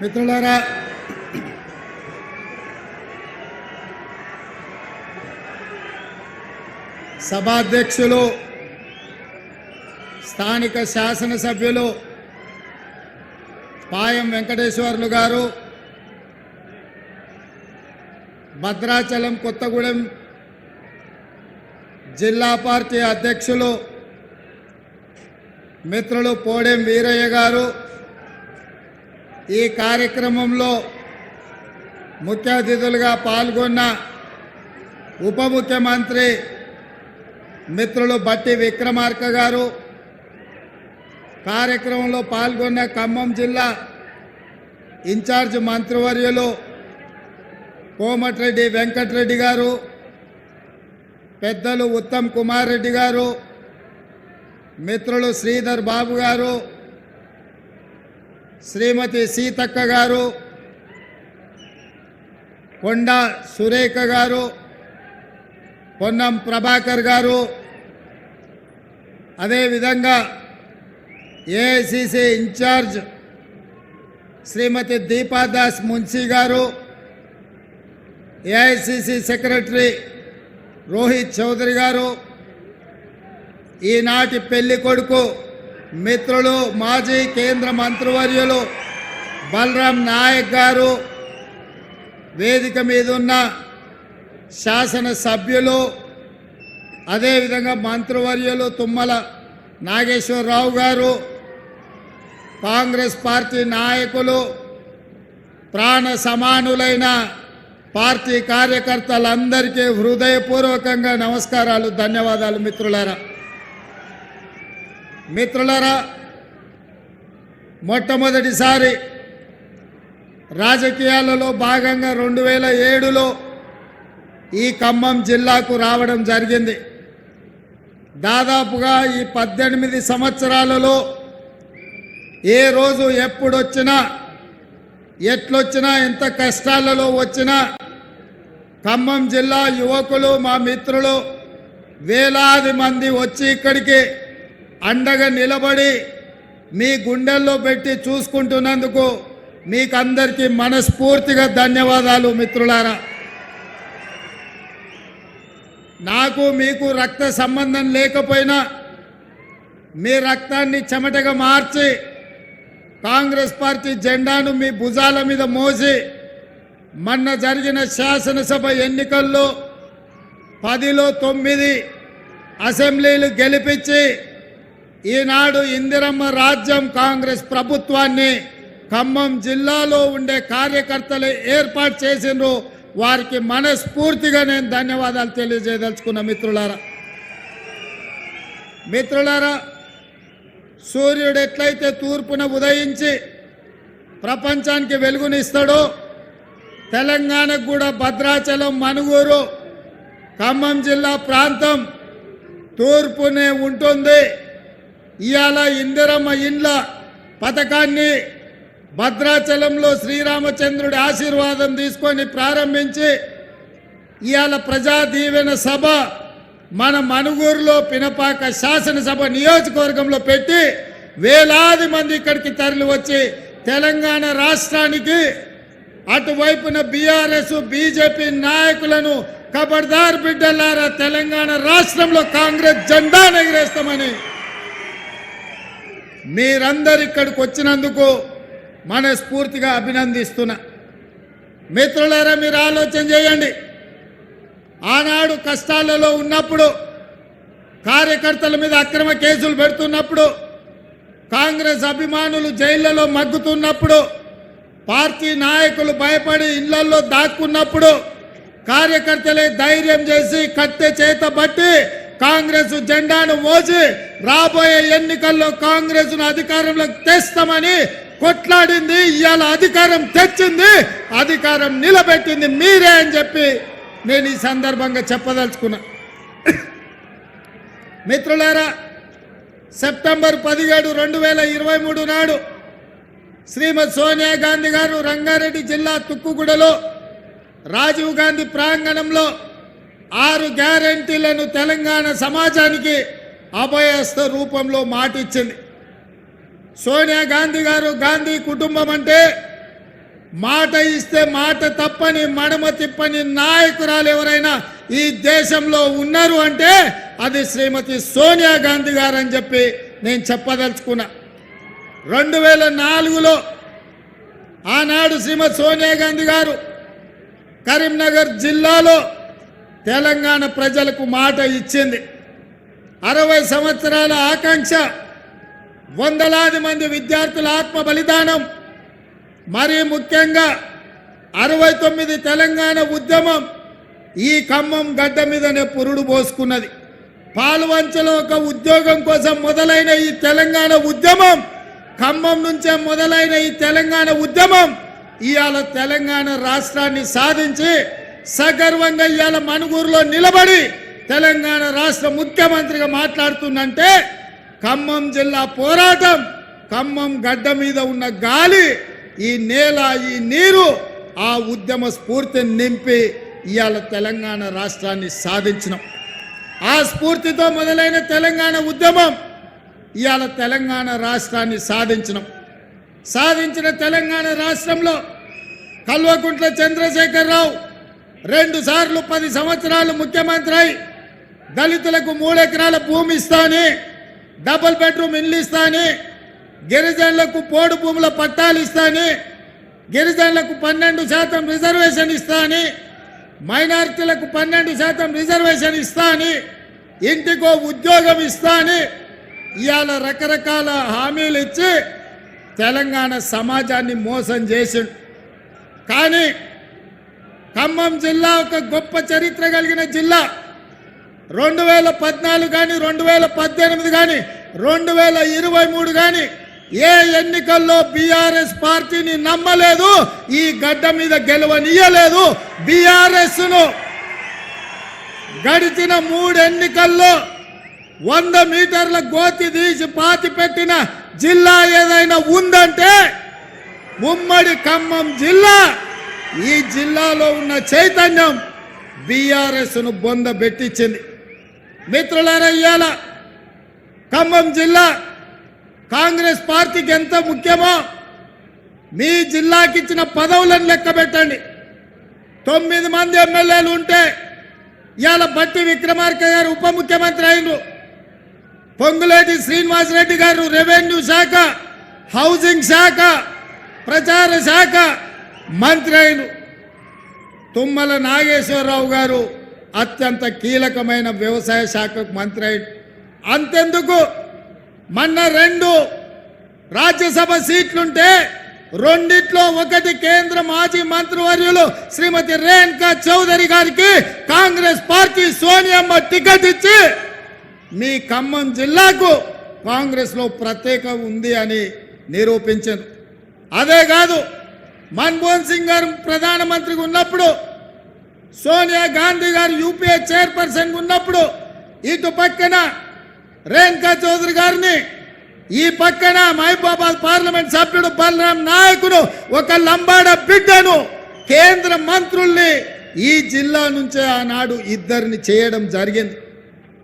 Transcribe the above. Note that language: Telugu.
మిత్రులారా సభాధ్యక్షులు స్థానిక శాసనసభ్యులు పాయం వెంకటేశ్వర్లు గారు భద్రాచలం కొత్తగూడెం జిల్లా పార్టీ అధ్యక్షులు మిత్రులు పోడెం వీరయ్య గారు ఈ కార్యక్రమంలో ముఖ్య అతిథులుగా పాల్గొన్న ఉప ముఖ్యమంత్రి మిత్రులు బట్టి విక్రమార్క గారు కార్యక్రమంలో పాల్గొన్న ఖమ్మం జిల్లా ఇన్ఛార్జ్ మంత్రివర్యులు కోమటిరెడ్డి వెంకటరెడ్డి గారు పెద్దలు ఉత్తమ్ కుమార్ రెడ్డి గారు మిత్రులు శ్రీధర్ బాబు గారు శ్రీమతి సీతక్క గారు కొండ సురేఖ గారు పొన్నం ప్రభాకర్ గారు అదేవిధంగా AICC incharge Shrimati Deepadas Munshi garu AICC secretary Rohit Chaudhary garu ఈనాటి పెళ్ళి కొడుకు మిత్రులు మాజీ కేంద్ర మంత్రివర్యులు బలరాం నాయక్ గారు వేదిక మీద ఉన్న శాసన సభ్యులు అదేవిధంగా మంత్రివర్యులు తుమ్మల నాగేశ్వరరావు గారు కాంగ్రెస్ పార్టీ నాయకులు ప్రాణ సమానులైన పార్టీ కార్యకర్తలందరికీ హృదయపూర్వకంగా నమస్కారాలు ధన్యవాదాలు మిత్రులారా. మిత్రులరా మొట్టమొదటిసారి రాజకీయాలలో భాగంగా రెండు వేల ఏడులో ఈ ఖమ్మం జిల్లాకు రావడం జరిగింది. దాదాపుగా ఈ పద్దెనిమిది సంవత్సరాలలో ఏ రోజు ఎప్పుడొచ్చినా ఎట్లొచ్చినా ఎంత కష్టాలలో వచ్చినా ఖమ్మం జిల్లా యువకులు మా మిత్రులు వేలాది మంది వచ్చి ఇక్కడికి అండగా నిలబడి మీ గుండెల్లో పెట్టి చూసుకుంటున్నందుకు మీకందరికీ మనస్ఫూర్తిగా ధన్యవాదాలు మిత్రులారా. నాకు మీకు రక్త సంబంధం లేకపోయినా మీ రక్తాన్ని చెమటగా మార్చి కాంగ్రెస్ పార్టీ జెండాను మీ భుజాల మీద మోసి మొన్న జరిగిన శాసనసభ ఎన్నికల్లో పదిలో తొమ్మిది అసెంబ్లీలు గెలిపించి ఈనాడు ఇందిరమ్మ రాజ్యం కాంగ్రెస్ ప్రభుత్వాన్ని ఖమ్మం జిల్లాలో ఉండే కార్యకర్తలు ఏర్పాటు చేసిండ్రు. వారికి మనస్ఫూర్తిగా నేను ధన్యవాదాలు తెలియజేయదలుచుకున్న మిత్రులారా. మిత్రులారా సూర్యుడు ఎట్లయితే తూర్పున ఉదయించి ప్రపంచానికి వెలుగునిస్తాడో తెలంగాణకు కూడా భద్రాచలం మనుగూరు ఖమ్మం జిల్లా ప్రాంతం తూర్పునే ఉంటుంది. ఇవాళ ఇందిరమ్మ ఇండ్ల పథకాన్ని భద్రాచలంలో శ్రీరామచంద్రుడి ఆశీర్వాదం తీసుకొని ప్రారంభించి ఇవాళ ప్రజా దీవెన సభ మన మనుగూరులో పినపాక శాసనసభ నియోజకవర్గంలో పెట్టి వేలాది మంది ఇక్కడికి తరలి వచ్చి తెలంగాణ రాష్ట్రానికి అటువైపున బీఆర్ఎస్ బీజేపీ నాయకులను కబడ్దార్ బిడ్డలారా తెలంగాణ రాష్ట్రంలో కాంగ్రెస్ జెండా ఎగిరేస్తామని మీరందరు ఇక్కడికి వచ్చినందుకు మనస్ఫూర్తిగా అభినందిస్తున్నా. మిత్రులారా మీరు ఆలోచన చేయండి. ఆనాడు కష్టాలలో ఉన్నప్పుడు కార్యకర్తల మీద అక్రమ కేసులు పెడుతున్నప్పుడు కాంగ్రెస్ అభిమానులు జైళ్ళలో మగ్గుతున్నప్పుడు పార్టీ నాయకులు భయపడి ఇళ్ళలో దాక్కున్నప్పుడు కార్యకర్తలే ధైర్యం చేసి కట్టె చేత బట్టి కాంగ్రెస్ జెండాను మోసి రాబోయే ఎన్నికల్లో కాంగ్రెస్ అధికారంలోకి తెస్తామని కొట్లాడింది ఇవాళ అధికారం తెచ్చింది అధికారం నిలబెట్టింది మీరే అని చెప్పి నేను ఈ సందర్భంగా చెప్పదలుచుకున్నా. మిత్రులారా సెప్టెంబర్ పదిహేడు రెండు వేల ఇరవై మూడు నాడు శ్రీమతి సోనియా గాంధీ గారు రంగారెడ్డి జిల్లా తుక్కుగూడలో రాజీవ్ గాంధీ ప్రాంగణంలో ఆరు గ్యారంటీలను తెలంగాణ సమాజానికి అభయస్థ రూపంలో మాటిచ్చింది. సోనియా గాంధీ గారు గాంధీ కుటుంబం అంటే మాట ఇస్తే మాట తప్పని మడమ తిప్పని నాయకురాలు ఎవరైనా ఈ దేశంలో ఉన్నారు అంటే అది శ్రీమతి సోనియా గాంధీ గారు అని చెప్పి నేను చెప్పదలుచుకున్నా. రెండు వేల నాలుగులో ఆనాడు శ్రీమతి సోనియా గాంధీ గారు కరీంనగర్ జిల్లాలో తెలంగాణ ప్రజలకు మాట ఇచ్చింది. అరవై సంవత్సరాల ఆకాంక్ష వందలాది మంది విద్యార్థుల ఆత్మ బలిదానం మరీ ముఖ్యంగా అరవై తొమ్మిది తెలంగాణ ఉద్యమం ఈ ఖమ్మం గడ్డ మీదనే పురుడు పోసుకున్నది. పాల్వంచలో ఒక ఉద్యోగం కోసం మొదలైన ఈ తెలంగాణ ఉద్యమం ఖమ్మం నుంచే మొదలైన ఈ తెలంగాణ ఉద్యమం ఇవాళ తెలంగాణ రాష్ట్రాన్ని సాధించి సగర్వంగా ఇవాళ మణుగూరులో నిలబడి తెలంగాణ రాష్ట్ర ముఖ్యమంత్రిగా మాట్లాడుతుందంటే ఖమ్మం జిల్లా పోరాటం ఖమ్మం గడ్డ మీద ఉన్న గాలి ఈ నేల ఈ నీరు ఆ ఉద్యమ స్ఫూర్తిని నింపి ఇవాళ తెలంగాణ రాష్ట్రాన్ని సాధించినాం. ఆ స్ఫూర్తితో మొదలైన తెలంగాణ ఉద్యమం ఇవాళ తెలంగాణ రాష్ట్రాన్ని సాధించినాం. సాధించిన తెలంగాణ రాష్ట్రంలో కల్వకుంట్ల చంద్రశేఖరరావు రెండు సార్లు పది సంవత్సరాలు ముఖ్యమంత్రి అయి దళితులకు మూడెకరాల భూమి ఇస్తాని డబుల్ బెడ్రూమ్ ఇల్లు ఇస్తాని గిరిజనులకు పోడు భూముల పట్టాలు ఇస్తాని గిరిజనులకు పన్నెండు శాతం రిజర్వేషన్ ఇస్తాని మైనారిటీలకు పన్నెండు శాతం రిజర్వేషన్ ఇస్తాని ఇంటికో ఉద్యోగం ఇస్తాని ఇవాళ రకరకాల హామీలు ఇచ్చి తెలంగాణ సమాజాన్ని మోసం చేసిండు. కానీ ఖమ్మం జిల్లా ఒక గొప్ప చరిత్ర కలిగిన జిల్లా. రెండు వేల పద్నాలుగు కానీ రెండు వేల పద్దెనిమిది కానీ రెండు వేల ఇరవై మూడు కానీ ఏ ఎన్నికల్లో బీఆర్ఎస్ పార్టీని నమ్మలేదు ఈ గడ్డ మీద గెలవనీయలేదు. బీఆర్ఎస్ను గడిచిన మూడు ఎన్నికల్లో వంద మీటర్ల గోతి తీసి పాతి పెట్టిన జిల్లా ఏదైనా ఉందంటే ఉమ్మడి ఖమ్మం జిల్లా. జిల్లాలో ఉన్న చైతన్యం బీఆర్ఎస్ను బొంద పెట్టించింది. మిత్రులారా ఇవాళ ఖమ్మం జిల్లా కాంగ్రెస్ పార్టీకి ఎంత ముఖ్యమో మీ జిల్లాకి ఇచ్చిన పదవులను లెక్క పెట్టండి. తొమ్మిది మంది ఎమ్మెల్యేలు ఉంటే ఇవాళ బట్టి విక్రమార్క గారు ఉప ముఖ్యమంత్రి అయినరు. పొంగులేటి శ్రీనివాసరెడ్డి గారు రెవెన్యూ శాఖ హౌసింగ్ శాఖ ప్రచార శాఖ మంత్రి అయినరు. తుమ్మల నాగేశ్వరరావు గారు అత్యంత కీలకమైన వ్యవసాయ శాఖకు మంత్రి అంతెందుకు? మొన్న రెండు రాజ్యసభ సీట్లుంటే రెండిట్లో ఒకటి కేంద్ర మాజీ మంత్రివర్యులు శ్రీమతి రేణుకా చౌదరి గారికి కాంగ్రెస్ పార్టీ సోనియమ్మ టికెట్ ఇచ్చి మీ ఖమ్మం జిల్లాకు కాంగ్రెస్లో ప్రత్యేక ఉంది అని నిరూపించారు. అదే కాదు మన్మోహన్ సింగ్ గారు ప్రధానమంత్రిగా ఉన్నప్పుడు సోనియా గాంధీ గారు యూపీఏ చైర్పర్సన్ ఉన్నప్పుడు ఇటు పక్కన రేణుకా చౌదరి గారిని ఈ పక్కన మహబూబాబాద్ పార్లమెంట్ సభ్యుడు బలరాం నాయకుడు ఒక లంబాడ బిడ్డను కేంద్ర మంత్రుల్ని ఈ జిల్లా నుంచే ఆనాడు ఇద్దరిని చేయడం జరిగింది.